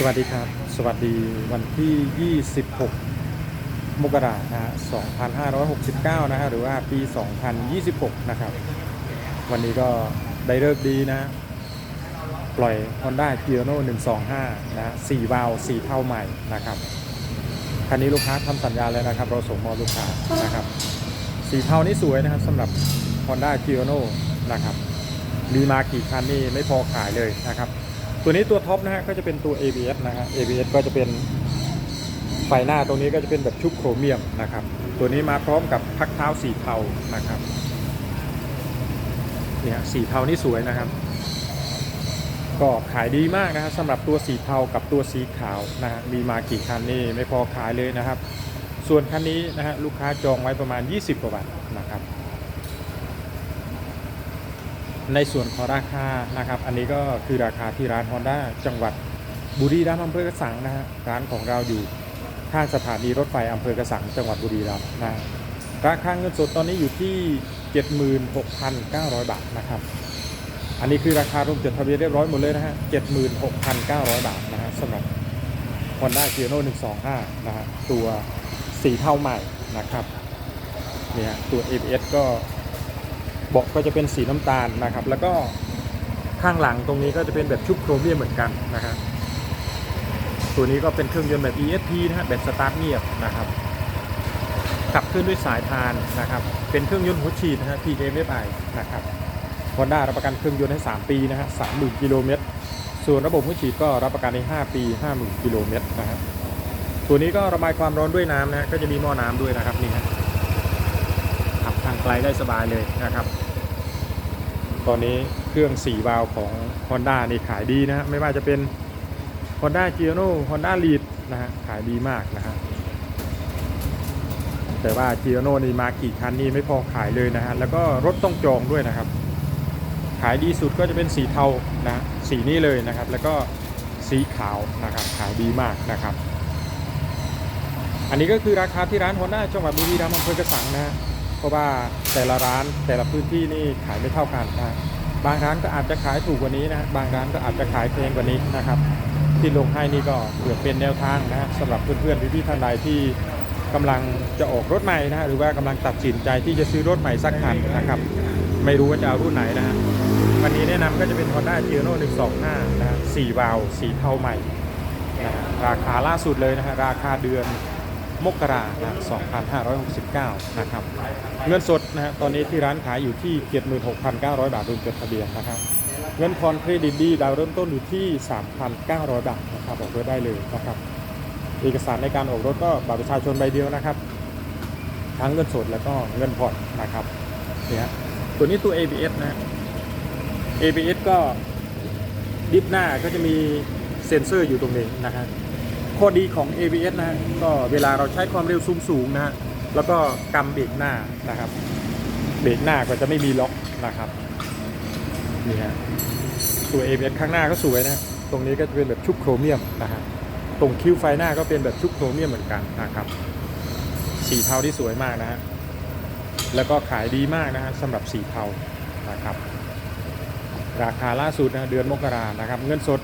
สวัสดีครับ สวัสดีวันที่ 26 มกราคมนะฮะ2569 นะฮะหรือว่าปี 2026 นะครับ วันนี้ก็ได้เลิกดีนะ ปล่อย Honda g i o n o 125 นะฮะ4วาล์ว4เท่าใหม่นะครับ คันนี้ลูกค้าทำสัญญาแล้วนะครับ เราส่งมอบลูกค้านะครับสีเทานี่สวยนะครับสำหรับ Honda g i o n o นะครับ มีมากี่คันนี่ไม่พอขายเลยนะครับ ตัวนี้ตัวท็อปนะฮะก็จะเป็นตัว ABS นะฮะ ABS ก็จะเป็นไฟหน้าตรงนี้ก็จะเป็นแบบชุบโครเมียมนะครับ ตัวนี้มาพร้อมกับพักเท้าสีเทานะครับเนี่ยสีเทานี่สวยนะครับ ก็ขายดีมากนะครับสำหรับตัวสีเทากับตัวสีขาวนะฮะมีมากี่คันนี่ไม่พอขายเลยนะครับ ส่วนคันนี้นะฮะลูกค้าจองไว้ประมาณ 20กว่าบาทนะครับ ในส่วนของราคานะครับ อันนี้ก็คือราคาที่ร้าน Honda จังหวัดบุรีรัมย์อำเภอกระสังนะฮะร้านของเราอยู่ข้างสถานีรถไฟอำเภอกระสังจังหวัดบุรีรัมย์นะราคาเงินสดตอนนี้อยู่ที่ 76,900 บาทนะครับ อันนี้คือราคารวมจดทะเบียนเรียบร้อยหมดเลยนะฮะ 76,900 บาทนะฮะสำหรับ Honda g i o n o 125 นะฮะตัวสีเทาใหม่นะครับเนี่ยตัว ABS ก็ เบาะก็จะเป็นสีน้ำตาลนะครับ แล้วก็ข้างหลังตรงนี้ก็จะเป็นแบบชุบโครเมียมเหมือนกันนะครับตัวนี้ก็เป็นเครื่องยนต์แบบ ESP นะฮะแบบสตาร์ทเงียบนะครับขับเคลื่อนด้วยสายพานนะครับ เป็นเครื่องยนต์หัวฉีดนะฮะ PMFI นะครับ Honda รับประกันเครื่องยนต์ให้ 3 ปีนะฮะ30,000กิโลเมตร ส่วนระบบหัวฉีดก็รับประกันใน5 ปี 50,000 กิโลเมตรนะฮะตัวนี้ก็ระบายความร้อนด้วยน้ำนะฮะก็จะมีหม้อน้ำด้วยนะครับนี่ฮะางไกลได้สบายเลยนะครับ ตอนนี้เครื่อง 4 วาล์วของ Honda นี่ขายดีนะฮะไม่ว่าจะเป็น Honda g i o n o Honda Lead นะฮะขายดีมากนะฮะแต่ว่า g i o n o นี่มากี่คันนี่ไม่พอขายเลยนะฮะแล้วก็รถต้องจองด้วยนะครับ ขายดีสุดก็จะเป็นสีเทานะสีนี้เลยนะครับ แล้วก็สีขาวนะครับขายดีมากนะครับอันนี้ก็คือราคาที่ร้าน Honda จังหวัดบุรีรัมย์อำเภอกระสังนะฮะ เพราะว่าแต่ละร้านแต่ละพื้นที่นี่ขายไม่เท่ากันนะบางร้านก็อาจจะขายถูกกว่านี้นะบางร้านก็อาจจะขายแพงกว่านี้นะครับที่ลงให้นี่ก็เผื่อเป็นแนวทางนะสำหรับเพื่อนๆพี่ๆท่านใดที่กำลังจะออกรถใหม่นะหรือว่ากำลังตัดสินใจที่จะซื้อรถใหม่สักคันนะครับไม่รู้ว่าจะเอารุ่นไหนนะฮะวันนี้แนะนำก็จะเป็น Honda g i o n o 125นะฮะ4วาล์วสีเทาใหม่นะฮะราคาล่าสุดเลยนะฮะราคาเดือน มกรานะ2569 นะครับ เงินสดนะฮะตอนนี้ที่ร้านขายอยู่ที่ 76,900 บาทรวมจดทะเบียนนะครับ เงินผ่อนเครดิตดีดาวเริ่มต้นอยู่ที่ 3,900 บาทนะครับออกรถได้เลยนะครับ เอกสารในการออกรถก็บัตรประชาชนใบเดียวนะครับ ทั้งเงินสดแล้วก็เงินผ่อนนะครับเนี่ยตัวนี้ตัว ABS นะฮะ ABS ก็ดิฟหน้าก็จะมีเซ็นเซอร์อยู่ตรงนี้นะครับ ข้อดีของ ABS นะฮะก็เวลาเราใช้ความเร็วสูงๆนะฮะแล้วก็กำเบรกหน้านะครับเบรกหน้าก็จะไม่มีล็อกนะครับนี่ฮะตัว ABS ข้างหน้าก็สวยนะฮะตรงนี้ก็จะเป็นแบบชุบโครเมียมนะฮะตรงคิ้วไฟหน้าก็เป็นแบบชุบโครเมียมเหมือนกันนะครับสีเทาที่สวยมากนะฮะแล้วก็ขายดีมากนะฮะสำหรับสีเทานะครับ ราคาล่าสุดนะเดือนมกรานะครับ เงินสด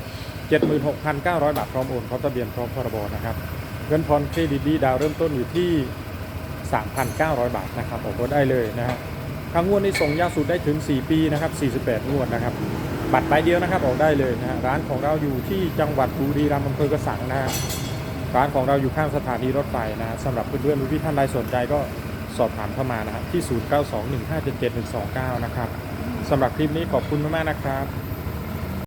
76,900 บาทพร้อมโอนพร้อมทะเบียนพร้อมพรบนะครับเงินผ่อนเครดิตดีดาวเริ่มต้นอยู่ที่ 3,900 บาทนะครับออกรถได้เลยนะฮะทางงวดนี้ส่งยาวสุดได้ถึง 4 ปีนะครับ48 งวดนะครับ บัตรใบเดียวนะครับออกได้เลยนะฮะร้านของเราอยู่ที่จังหวัดบุรีรัมย์อำเภอกระสังนะฮะร้านของเราอยู่ข้างสถานีรถไฟนะฮะสำหรับเพื่อนๆพี่ท่านใดสนใจก็สอบถามเข้ามานะฮะที่ 0921577129 นะครับสำหรับคลิปนี้ขอบคุณมากๆนะครับ